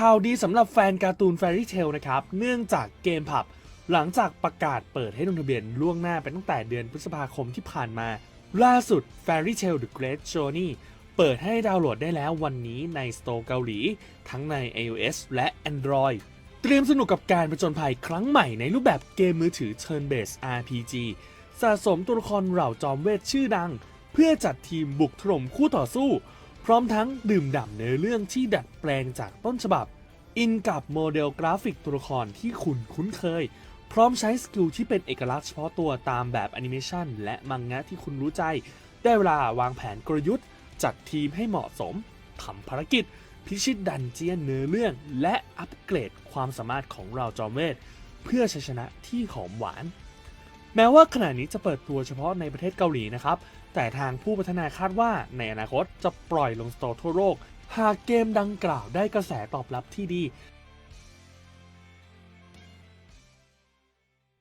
ข่าวดีสำหรับแฟนการ์ตูน Fairy Tail นะครับ เนื่องจากเกมผับ หลังจากประกาศเปิดให้ลงทะเบียนล่วงหน้าไปตั้งแต่เดือนพฤษภาคมที่ผ่านมา ล่าสุด Fairy Tail The Great Journey เปิดให้ดาวน์โหลดได้แล้ววันนี้ในสโตร์เกาหลี ทั้งใน iOS และ Android เตรียมสนุกกับการผจญภัยครั้งใหม่ในรูปแบบเกมมือถือ Turn Based RPG สะสมตัวละครเหล่าจอมเวทชื่อดัง เพื่อจัดทีมบุกถล่มคู่ต่อสู้ พร้อมทั้งดื่มด่ำเนื้อเรื่องที่ดัดแปลงจากต้นฉบับ อินกับโมเดลกราฟิกตัวละครที่คุณคุ้นเคย พร้อมใช้สกิลที่เป็นเอกลักษณ์เฉพาะตัวตามแบบแอนิเมชันและมังงะที่คุณรู้ใจ ได้เวลาวางแผนกลยุทธ์ จัดทีมให้เหมาะสมทำภารกิจ พิชิตดันเจียนเนื้อเรื่อง และอัปเกรดความสามารถของเราจอมเวทเพื่อชัยชนะที่หอมหวาน แม้ว่าขณะนี้จะเปิดตัวเฉพาะในประเทศเกาหลีนะครับ แต่ทางผู้พัฒนาคาดว่าในอนาคตจะปล่อยลงสตอร์ทั่วโลก หากเกมดังกล่าวได้กระแสตอบรับที่ดี